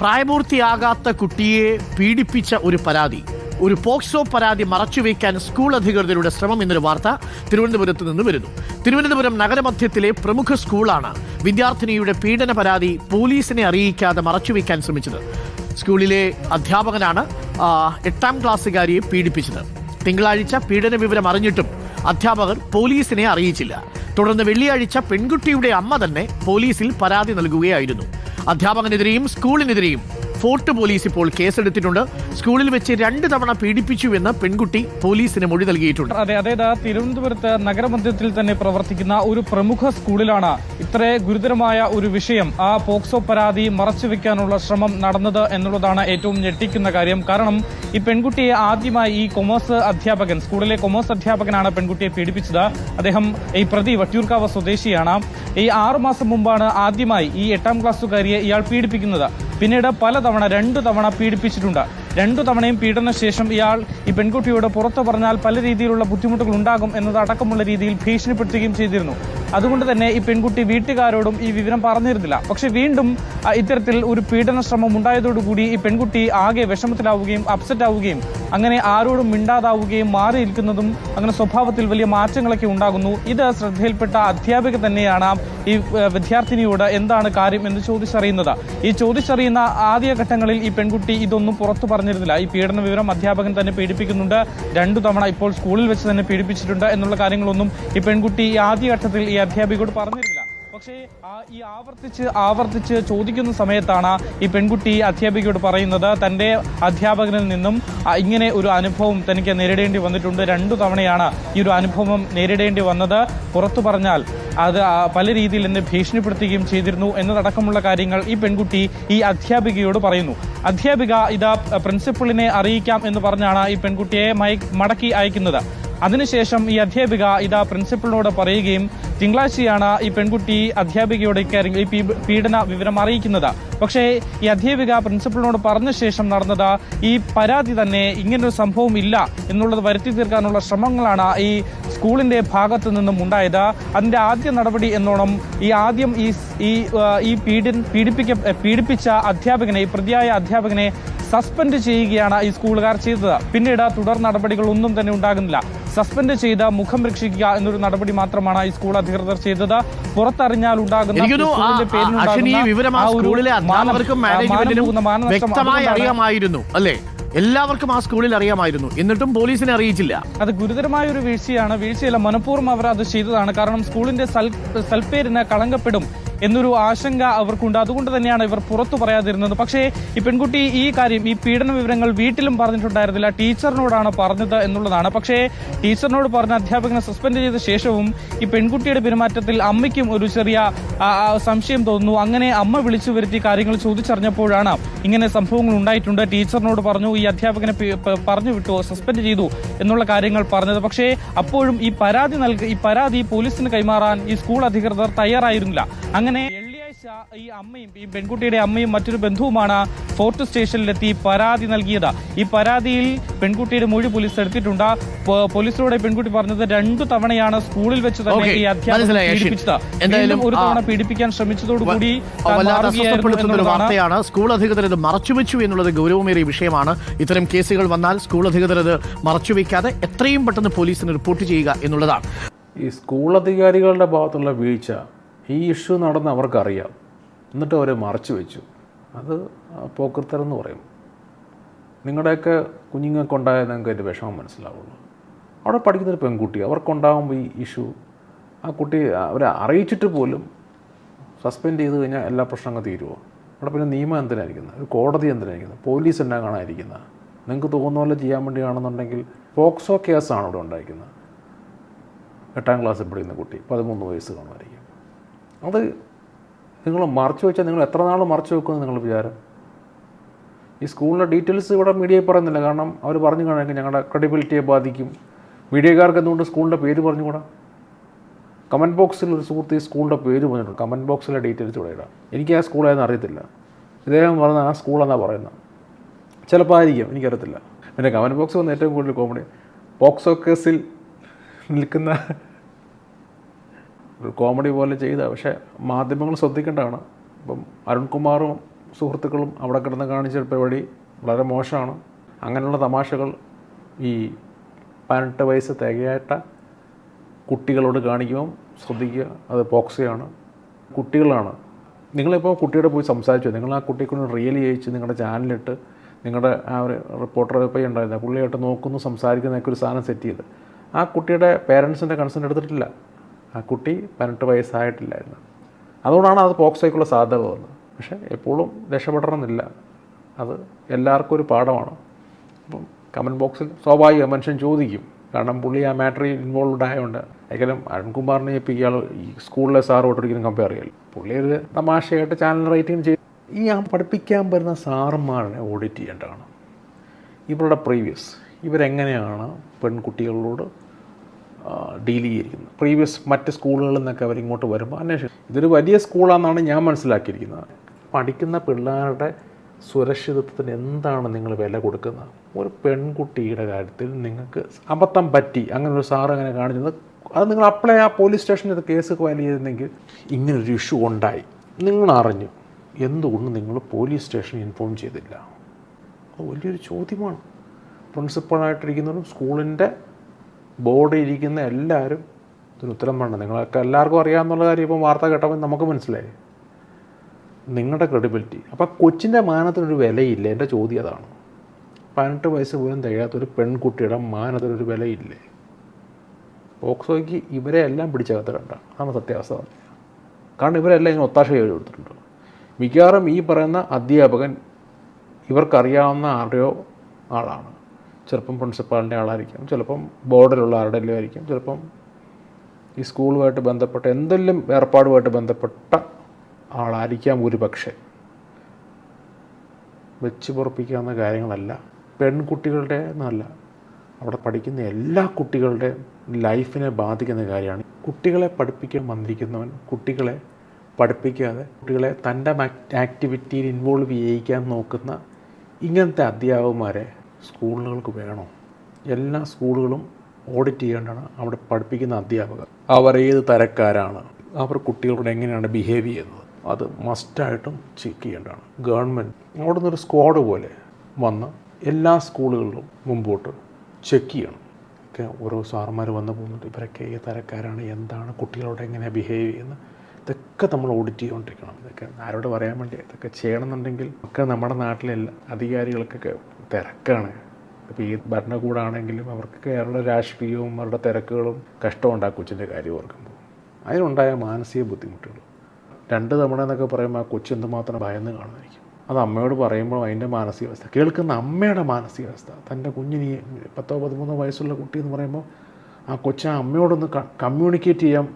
പ്രായപൂർത്തിയാകാത്ത കുട്ടിയെ പീഡിപ്പിച്ച ഒരു പരാതി. ഒരു പോക്സോ പരാതി മറച്ചുവെക്കാൻ സ്കൂൾ അധികൃതരുടെ ശ്രമം എന്നൊരു വാർത്ത തിരുവനന്തപുരത്ത് നിന്ന് വരുന്നു. തിരുവനന്തപുരം നഗരമധ്യത്തിലെ പ്രമുഖ സ്കൂളാണ് വിദ്യാർത്ഥിനിയുടെ പീഡന പരാതി പോലീസിനെ അറിയിക്കാതെ മറച്ചുവെക്കാൻ ശ്രമിച്ചത്. സ്കൂളിലെ അധ്യാപകനാണ് എട്ടാം ക്ലാസ്സുകാരിയെ പീഡിപ്പിച്ചത്. തിങ്കളാഴ്ച പീഡന വിവരം അറിഞ്ഞിട്ടും അധ്യാപകർ പോലീസിനെ അറിയിച്ചില്ല. തുടർന്ന് വെള്ളിയാഴ്ച പെൺകുട്ടിയുടെ അമ്മ തന്നെ പോലീസിൽ പരാതി നൽകുകയായിരുന്നു. അധ്യാപകനെതിരെയും സ്കൂളിനെതിരെയും ഫോർട്ട് പോലീസ് ഇപ്പോൾ കേസെടുത്തിട്ടുണ്ട്. സ്കൂളിൽ വെച്ച് രണ്ട് തവണ പീഡിപ്പിച്ചുവെന്ന് പെൺകുട്ടി പോലീസിന് മൊഴി നൽകിയിട്ടുണ്ട്. അതെ അതായത് തിരുവനന്തപുരത്ത് നഗരമധ്യത്തിൽ തന്നെ പ്രവർത്തിക്കുന്ന ഒരു പ്രമുഖ സ്കൂളിലാണ് ഇത്ര ഗുരുതരമായ ഒരു വിഷയം ആ പോക്സോ പരാതി മറച്ചുവെക്കാനുള്ള ശ്രമം നടന്നത് എന്നുള്ളതാണ് ഏറ്റവും ഞെട്ടിക്കുന്ന കാര്യം. കാരണം ഈ പെൺകുട്ടിയെ ആദ്യമായി ഈ കൊമേഴ്സ് അധ്യാപകൻ സ്കൂളിലെ കൊമേഴ്സ് അധ്യാപകനാണ് പെൺകുട്ടിയെ പീഡിപ്പിച്ചത്. അദ്ദേഹം ഈ പ്രതി വട്ടിയൂർക്കാവ് സ്വദേശിയാണ്. ഈ ആറുമാസം മുമ്പാണ് ആദ്യമായി ഈ എട്ടാം ക്ലാസ്സുകാരിയെ ഇയാൾ പീഡിപ്പിക്കുന്നത്. പിന്നീട് പലതവണ രണ്ടു തവണ പീഡിപ്പിച്ചിട്ടുണ്ട്. രണ്ടു തവണയും പീഡന ശേഷം ഇയാൾ ഈ പെൺകുട്ടിയോട് പുറത്തു പറഞ്ഞാൽ പല രീതിയിലുള്ള ബുദ്ധിമുട്ടുകൾ ഉണ്ടാകും എന്നത് അടക്കമുള്ള രീതിയിൽ ഭീഷണിപ്പെടുത്തുകയും ചെയ്തിരുന്നു. അതുകൊണ്ട് തന്നെ ഈ പെൺകുട്ടി വീട്ടുകാരോടും ഈ വിവരം പറഞ്ഞിരുന്നില്ല. പക്ഷെ വീണ്ടും ഇത്തരത്തിൽ ഒരു പീഡന ശ്രമം ഉണ്ടായതോടുകൂടി ഈ പെൺകുട്ടി ആകെ വിഷമത്തിലാവുകയും അപ്സെറ്റ് ആവുകയും അങ്ങനെ ആരോടും മിണ്ടാതാവുകയും മാറി നിൽക്കുന്നതും അങ്ങനെ സ്വഭാവത്തിൽ വലിയ മാറ്റങ്ങളൊക്കെ ഉണ്ടാകുന്നു. ഇത് ശ്രദ്ധയിൽപ്പെട്ട അധ്യാപിക തന്നെയാണ് ഈ വിദ്യാർത്ഥിനിയോട് എന്താണ് കാര്യം എന്ന് ചോദിച്ചറിയുന്നത്. ഈ ചോദിച്ചറിയുന്ന ആദ്യ ഘട്ടങ്ങളിൽ ഈ പെൺകുട്ടി ഇതൊന്നും പുറത്തു പറഞ്ഞിരുന്നില്ല. ഈ പീഡന വിവരം അധ്യാപകൻ തന്നെ പീഡിപ്പിക്കുന്നുണ്ട്. രണ്ടു തവണ ഇപ്പോൾ സ്കൂളിൽ വെച്ച് തന്നെ പീഡിപ്പിച്ചിട്ടുണ്ട് എന്നുള്ള കാര്യങ്ങളൊന്നും ഈ പെൺകുട്ടി ആദ്യഘട്ടത്തിൽ ഈ അധ്യാപികയോട് പറഞ്ഞിരുന്നില്ല. പക്ഷേ ഈ ആവർത്തിച്ച് ആവർത്തിച്ച് ചോദിക്കുന്ന സമയത്താണ് ഈ പെൺകുട്ടി അധ്യാപികയോട് പറയുന്നത്. തന്റെ അധ്യാപകനിൽ നിന്നും ഇങ്ങനെ ഒരു അനുഭവം തനിക്ക് നേരിടേണ്ടി വന്നിട്ടുണ്ട്. രണ്ടു തവണയാണ് ഈ ഒരു അനുഭവം നേരിടേണ്ടി വന്നത്. പുറത്തു പറഞ്ഞാൽ അത് പല രീതിയിൽ എന്നെ ഭീഷണിപ്പെടുത്തുകയും ചെയ്തിരുന്നു എന്നതടക്കമുള്ള കാര്യങ്ങൾ ഈ പെൺകുട്ടി ഈ അധ്യാപികയോട് പറയുന്നു. അധ്യാപിക ഇത് പ്രിൻസിപ്പളിനെ അറിയിക്കാം എന്ന് പറഞ്ഞാണ് ഈ പെൺകുട്ടിയെ മടക്കി അയക്കുന്നത്. അതിനുശേഷം ഈ അധ്യാപിക ഇതാ പ്രിൻസിപ്പളിനോട് പറയുകയും തിങ്കളാഴ്ചയാണ് ഈ പെൺകുട്ടി അധ്യാപികയോട് ഇക്കാര്യം ഈ പീഡന വിവരം അറിയിക്കുന്നത്. പക്ഷേ ഈ അധ്യാപിക പ്രിൻസിപ്പളിനോട് പറഞ്ഞ ശേഷം നടന്നത് ഈ പരാതി തന്നെ ഇങ്ങനൊരു സംഭവം ഇല്ല എന്നുള്ളത് വരുത്തി തീർക്കാനുള്ള ശ്രമങ്ങളാണ് ഈ സ്കൂളിന്റെ ഭാഗത്തു നിന്നും ഉണ്ടായത്. അതിന്റെ ആദ്യ നടപടി എന്നോണം ഈ ആദ്യം ഈ ഈ പീഡി പീഡിപ്പിക്ക പീഡിപ്പിച്ച അധ്യാപകനെ പ്രതിയായ അധ്യാപകനെ സസ്പെൻഡ് ചെയ്യുകയാണ് ഈ സ്കൂളുകാർ ചെയ്തത്. പിന്നീട് തുടർ നടപടികൾ ഒന്നും തന്നെ ഉണ്ടാകുന്നില്ല. സസ്പെൻഡ് ചെയ്ത് മുഖം രക്ഷിക്കുക എന്നൊരു നടപടി മാത്രമാണ് ഈ സ്കൂൾ അധികൃതർ ചെയ്തത്. പുറത്തറിഞ്ഞാൽ ഉണ്ടാകുന്ന അല്ലേ? എല്ലാവർക്കും ആ സ്കൂളിൽ അറിയാമായിരുന്നു. എന്നിട്ടും പോലീസിനെ അറിയിച്ചില്ല. അത് ഗുരുതരമായ ഒരു വീഴ്ചയാണ്. വീഴ്ചയല്ല മനഃപൂർവം അവർ അത് ചെയ്തതാണ്. കാരണം സ്കൂളിന്റെ സൽ സൽപ്പേരിന് കളങ്കപ്പെടും. എന്നൊരു ആശങ്ക അവർക്കുണ്ട്. അതുകൊണ്ട് തന്നെയാണ് ഇവർ പുറത്തു പറയാതിരുന്നത്. പക്ഷേ ഈ പെൺകുട്ടി ഈ കാര്യം ഈ പീഡന വിവരങ്ങൾ വീട്ടിലും പറഞ്ഞിട്ടുണ്ടായിരുന്നില്ല. ടീച്ചറിനോടാണ് പറഞ്ഞത് എന്നുള്ളതാണ്. പക്ഷേ ടീച്ചറിനോട് പറഞ്ഞ അധ്യാപകനെ സസ്പെൻഡ് ചെയ്ത ശേഷവും ഈ പെൺകുട്ടിയുടെ പെരുമാറ്റത്തിൽ അമ്മയ്ക്കും ഒരു ചെറിയ സംശയം തോന്നുന്നു. അങ്ങനെ അമ്മ വിളിച്ചു വരുത്തി കാര്യങ്ങൾ ചോദിച്ചറിഞ്ഞപ്പോഴാണ് ഇങ്ങനെ സംഭവങ്ങൾ ഉണ്ടായിട്ടുണ്ട്. ടീച്ചറിനോട് പറഞ്ഞു ഈ അധ്യാപകനെ പറഞ്ഞു വിട്ടു സസ്പെൻഡ് ചെയ്തു എന്നുള്ള കാര്യങ്ങൾ പറഞ്ഞത്. പക്ഷേ അപ്പോഴും ഈ പരാതി നൽകി ഈ പരാതി പോലീസിന് കൈമാറാൻ ഈ സ്കൂൾ അധികൃതർ തയ്യാറായിരുന്നില്ല. അങ്ങനെ വെള്ളിയാഴ്ച ഈ അമ്മയും ഈ പെൺകുട്ടിയുടെ അമ്മയും മറ്റൊരു ബന്ധുവുമാണ് ഫോർട്ട് സ്റ്റേഷനിലെത്തി പരാതി നൽകിയത്. ഈ പരാതിയിൽ പെൺകുട്ടിയുടെ മൊഴി പോലീസ് എടുത്തിട്ടുണ്ട്. പോലീസിലൂടെ പെൺകുട്ടി പറഞ്ഞത് രണ്ടു തവണയാണ് സ്കൂളിൽ വെച്ച് തന്നെ ഈ അധ്യാപകൻ മനസ്സിലായി, പീഡിപ്പിച്ചത്. എന്തായാലും ഒരു തവണ പീഡിപ്പിക്കാൻ ശ്രമിച്ചതോടുകൂടി വാർത്തയാണ്. സ്കൂൾ അധികൃതർ ഇത് മറച്ചുവെച്ചു എന്നുള്ളത് ഗൗരവമേറിയ വിഷയമാണ്. ഇത്തരം കേസുകൾ വന്നാൽ സ്കൂൾ അധികൃതർ ഇത് മറച്ചുവെക്കാതെ എത്രയും പെട്ടെന്ന് പോലീസിന് റിപ്പോർട്ട് ചെയ്യുക എന്നുള്ളതാണ്. ഈ സ്കൂൾ അധികാരികളുടെ ഭാഗത്തുള്ള വീഴ്ച ഈ ഇഷ്യൂ നടന്ന് അവർക്കറിയാം. എന്നിട്ട് അവരെ മറച്ചു വെച്ചു. അത് പോക്കൃത്തരെന്ന് പറയും. നിങ്ങളുടെയൊക്കെ കുഞ്ഞുങ്ങൾക്കുണ്ടായ നിങ്ങൾക്ക് അതിന്റെ വിഷമം മനസ്സിലാവുള്ളൂ അവിടെ പഠിക്കുന്നൊരു പെൺകുട്ടി അവർക്കുണ്ടാകുമ്പോൾ ഈ ഇഷ്യൂ ആ കുട്ടി അവരെ അറിയിച്ചിട്ട് പോലും സസ്പെൻഡ് ചെയ്ത് കഴിഞ്ഞാൽ എല്ലാ പ്രശ്നങ്ങൾ തീരുമോ അവിടെ പിന്നെ നിയമം എന്തിനായിരിക്കുന്നത്? ഒരു കോടതി എന്തിനായിരിക്കുന്നത്? പോലീസ് എന്നാ കാണാതിരിക്കുന്നത്? നിങ്ങൾക്ക് തോന്നുന്ന പോലെ ചെയ്യാൻ വേണ്ടി കാണുന്നുണ്ടെങ്കിൽ പോക്സോ കേസാണ് ഇവിടെ ഉണ്ടായിരിക്കുന്നത്. എട്ടാം ക്ലാസ്സിൽ പഠിക്കുന്ന കുട്ടി പതിമൂന്ന് വയസ്സ് കാണുമായിരിക്കും. അത് നിങ്ങൾ മറച്ചു വെച്ചാൽ നിങ്ങൾ എത്ര നാൾ മറച്ചു വെക്കുമെന്ന് നിങ്ങൾ വിചാരം? ഈ സ്കൂളിന്റെ ഡീറ്റെയിൽസ് ഇവിടെ മീഡിയയിൽ പറയുന്നില്ല. കാരണം അവർ പറഞ്ഞു കഴിഞ്ഞാൽ ഞങ്ങളുടെ ക്രെഡിബിലിറ്റിയെ ബാധിക്കും. മീഡിയക്കാർക്ക് എന്തുകൊണ്ട് സ്കൂളിന്റെ പേര് പറഞ്ഞുകൂടാ കമന്റ് ബോക്സിൽ ഒരു സുഹൃത്ത് ഈ സ്കൂളിന്റെ പേര് പറഞ്ഞിട്ടുണ്ട്. കമന്റ് ബോക്സിലെ ഡീറ്റെയിൽസ് ഇവിടെ ഇടാം. എനിക്ക് ആ സ്കൂൾ സ്കൂളേന്ന് അറിയത്തില്ല. ഇദ്ദേഹം പറഞ്ഞ ആ സ്കൂളെന്നാണ് പറയുന്നത്? ചിലപ്പോൾ ആയിരിക്കും. എനിക്കറിയത്തില്ല. പിന്നെ കമന്റ് ബോക്സ് വന്ന ഏറ്റവും കൂടുതൽ കോമഡി പോക്സോ നിൽക്കുന്ന ഒരു കോമഡി പോലെ ചെയ്ത പക്ഷേ മാധ്യമങ്ങൾ ശ്രദ്ധിക്കേണ്ടതാണ്. ഇപ്പം അരുൺകുമാറും സുഹൃത്തുക്കളും അവിടെ കിടന്ന് കാണിച്ച പരിപാടി വളരെ മോശമാണ്. അങ്ങനെയുള്ള തമാശകൾ ഈ പതിനെട്ട് വയസ്സ് തികയായിട്ട കുട്ടികളോട് കാണിക്കുമ്പം ശ്രദ്ധിക്കുക അത് പോക്സിയാണ്. കുട്ടികളാണ്. നിങ്ങളിപ്പോൾ കുട്ടിയോട് പോയി സംസാരിച്ചു? നിങ്ങൾ ആ കുട്ടിയെ റിയലി അയച്ച് നിങ്ങളുടെ ചാനലിട്ട് നിങ്ങളുടെ ആ ഒരു റിപ്പോർട്ടർ പോയി ഉണ്ടായിരുന്നു? പുള്ളിയായിട്ട് നോക്കുന്നു സംസാരിക്കുന്നതൊക്കെ ഒരു സാധനം സെറ്റ് ചെയ്ത്. ആ കുട്ടിയുടെ പേരൻസിന്റെ കൺസേൺ എടുത്തിട്ടില്ല. ആ കുട്ടി പതിനെട്ട് വയസ്സായിട്ടില്ലായിരുന്നു. അതുകൊണ്ടാണ് അത് പോക്സോയ്ക്കുള്ള സാധ്യത വന്നത് പക്ഷേ എപ്പോഴും രക്ഷപ്പെടണമെന്നില്ല. അത് എല്ലാവർക്കും ഒരു പാഠമാണ്. അപ്പം കമന്റ് ബോക്സിൽ സ്വാഭാവികം മനുഷ്യൻ ചോദിക്കും. കാരണം പുള്ളി ആ മാറ്ററിൽ ഇൻവോൾവ്ഡ് ആയതുകൊണ്ട് ഒരിക്കലും അരുൺകുമാറിനെ ഇപ്പോൾ ഇയാൾ ഈ സ്കൂളിലെ സാർ ഒരിക്കലും കമ്പയർ ചെയ്യില്ല പുള്ളി ഒരു തമാശയായിട്ട് ചാനൽ റേറ്റിംഗ് ചെയ്ത് ഈ ആ പഠിപ്പിക്കാൻ വരുന്ന സാറന്മാരെ ഓഡിറ്റ് ചെയ്യേണ്ടതാണ്. ഇവരുടെ പ്രീവിയസ് ഇവരെങ്ങനെയാണ് പെൺകുട്ടികളോട് ഡീൽ ചെയ്തിരിക്കുന്നത്. പ്രീവിയസ് മറ്റ് സ്കൂളുകളിൽ നിന്നൊക്കെ അവർ ഇങ്ങോട്ട് വരുമ്പോൾ അന്വേഷിക്കും ഇതൊരു വലിയ സ്കൂളാണെന്നാണ് ഞാൻ മനസ്സിലാക്കിയിരിക്കുന്നത്. പഠിക്കുന്ന പിള്ളേരുടെ സുരക്ഷിതത്വത്തിന് എന്താണ് നിങ്ങൾ വില കൊടുക്കുന്നത്? ഒരു പെൺകുട്ടിയുടെ കാര്യത്തിൽ നിങ്ങൾക്ക് അബദ്ധം പറ്റി അങ്ങനെ ഒരു സാറ് അങ്ങനെ കാണിച്ചത് അത് നിങ്ങൾ അപ്ലൈ ആ പോലീസ് സ്റ്റേഷനിൽ കേസ് ഫയൽ ചെയ്തിരുന്നെങ്കിൽ ഇങ്ങനൊരു ഇഷ്യൂ ഉണ്ടായി. നിങ്ങൾ അറിഞ്ഞു. എന്തുകൊണ്ട് നിങ്ങൾ പോലീസ് സ്റ്റേഷനിൽ ഇൻഫോം ചെയ്തില്ല? അത് വലിയൊരു ചോദ്യമാണ്. പ്രിൻസിപ്പളായിട്ടിരിക്കുന്നവരും സ്കൂളിന്റെ ബോർഡിൽ ഇരിക്കുന്ന എല്ലാവരും ഇതിന് ഉത്തരം വേണം നിങ്ങളൊക്കെ എല്ലാവർക്കും അറിയാമെന്നുള്ള കാര്യം ഇപ്പം വാർത്ത കേട്ടപ്പോൾ നമുക്ക് മനസ്സിലായി. നിങ്ങളുടെ ക്രെഡിബിലിറ്റി അപ്പോൾ കൊച്ചിന്റെ മാനത്തിനൊരു വിലയില്ല. എന്റെ ചോദ്യം അതാണ്. പതിനെട്ട് വയസ്സ് പോലും തികയാത്തൊരു പെൺകുട്ടിയുടെ മാനത്തിനൊരു വിലയില്ലേ? ഓക്സോയ്ക്ക് ഇവരെ എല്ലാം പിടിച്ചകത്ത് കണ്ട. അതാണ് സത്യാവസ്ഥ കാരണം ഇവരെല്ലാം ഇതിന് ഒത്താശ ചെയ്ത് കൊടുത്തിട്ടുണ്ട്. മിക്കവാറും ഈ പറയുന്ന അധ്യാപകൻ ഇവർക്കറിയാവുന്ന ആരുടെയോ ആളാണ്. ചിലപ്പം പ്രിൻസിപ്പാളിന്റെ ആളായിരിക്കും ചിലപ്പം ബോർഡിലുള്ള ആരുടെയും ആയിരിക്കും ചിലപ്പം ഈ സ്കൂളുമായിട്ട് ബന്ധപ്പെട്ട എന്തെങ്കിലും ഏർപ്പാടുമായിട്ട് ബന്ധപ്പെട്ട ആളായിരിക്കാം ഒരു പക്ഷേ വെച്ച് പൊറപ്പിക്കാവുന്ന കാര്യങ്ങളല്ല. പെൺകുട്ടികളുടെ എന്നല്ല അവിടെ പഠിക്കുന്ന എല്ലാ കുട്ടികളുടെ ലൈഫിനെ ബാധിക്കുന്ന കാര്യമാണ്. കുട്ടികളെ പഠിപ്പിക്കാൻ വന്നിരിക്കുന്നവൻ കുട്ടികളെ പഠിപ്പിക്കാതെ കുട്ടികളെ തന്റെ ആക്ടിവിറ്റിയിൽ ഇൻവോൾവ് ചെയ്യിക്കാൻ നോക്കുന്ന ഇങ്ങനത്തെ അധ്യാപകന്മാരെ സ്കൂളുകൾക്ക് വേണോ? എല്ലാ സ്കൂളുകളും ഓഡിറ്റ് ചെയ്യേണ്ടതാണ്. അവിടെ പഠിപ്പിക്കുന്ന അധ്യാപകർ. അവർ ഏത് തരക്കാരാണ്? അവർ കുട്ടികളോട് എങ്ങനെയാണ് ബിഹേവ് ചെയ്യുന്നത്? അത് മസ്റ്റായിട്ടും ചെക്ക് ചെയ്യേണ്ടതാണ്. ഗവൺമെന്റ് അവിടെ നിന്നൊരു സ്ക്വാഡ് പോലെ വന്ന് എല്ലാ സ്കൂളുകളിലും മുമ്പോട്ട് ചെക്ക് ചെയ്യണം. ഒക്കെ ഓരോ സാറന്മാർ വന്ന് പോകുന്നുണ്ട്. ഇവരൊക്കെ ഏത് തരക്കാരാണ്? എന്താണ്? കുട്ടികളോട് എങ്ങനെ ബിഹേവ് ചെയ്യുന്നത്? ഇതൊക്കെ നമ്മൾ ഓഡിറ്റ് ചെയ്തുകൊണ്ടിരിക്കണം. ഇതൊക്കെ ആരോട് പറയാൻ വേണ്ടി ഇതൊക്കെ ചെയ്യണമെന്നുണ്ടെങ്കിൽ ഒക്കെ നമ്മുടെ നാട്ടിലെ എല്ലാ അധികാരികൾക്കൊക്കെ തിരക്കാണ്. ഇപ്പോൾ ഈ ഭരണകൂടാണെങ്കിലും അവർക്ക് അവരുടെ രാഷ്ട്രീയവും അവരുടെ തിരക്കുകളും കഷ്ടമുണ്ടാക്കും കൊച്ചിന്റെ കാര്യം ഓർക്കുമ്പോൾ. അതിനുണ്ടായ മാനസിക ബുദ്ധിമുട്ടുകൾ. രണ്ട് തവണ എന്നൊക്കെ പറയുമ്പോൾ ആ കൊച്ചു എന്തുമാത്രം ഭയന്ന് കാണുമായിരിക്കും. അത് അമ്മയോട് പറയുമ്പോൾ അതിന്റെ മാനസികാവസ്ഥ. കേൾക്കുന്ന അമ്മയുടെ മാനസികാവസ്ഥ. തന്റെ കുഞ്ഞിന് പത്തോ പതിമൂന്നോ വയസ്സുള്ള കുട്ടി എന്ന് പറയുമ്പോൾ ആ കൊച്ചു അമ്മയോടൊന്ന് കമ്മ്യൂണിക്കേറ്റ് ചെയ്യാൻ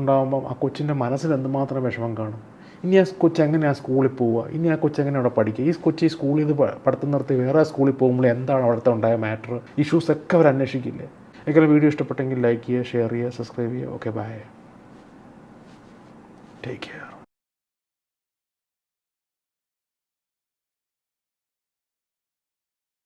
ഉണ്ടാകുമ്പോൾ ആ കൊച്ചിന്റെ മനസ്സിൽ എന്തുമാത്രം വിഷമം കാണും. ഇനി ആ കൊച്ചു ആ സ്കൂളിൽ പോവുക? ഇനി ആ കൊച്ചു എങ്ങനെ അവിടെ പഠിക്കുക? ഈ കൊച്ചു ഈ സ്കൂളിൽ ഇത് പഠിത്തം നിർത്തി വേറെ സ്കൂളിൽ പോകുമ്പോൾ എന്താണ് അവിടുത്തെ ഉണ്ടായ മാറ്റർ ഇഷ്യൂസ് ഒക്കെ അവർ അന്വേഷിക്കില്ലേ? എനിക്കൊരു വീഡിയോ ഇഷ്ടപ്പെട്ടെങ്കിൽ ലൈക്ക് ചെയ്യുക ഷെയർ ചെയ്യുക സബ്സ്ക്രൈബ് ചെയ്യുക. Okay bye take care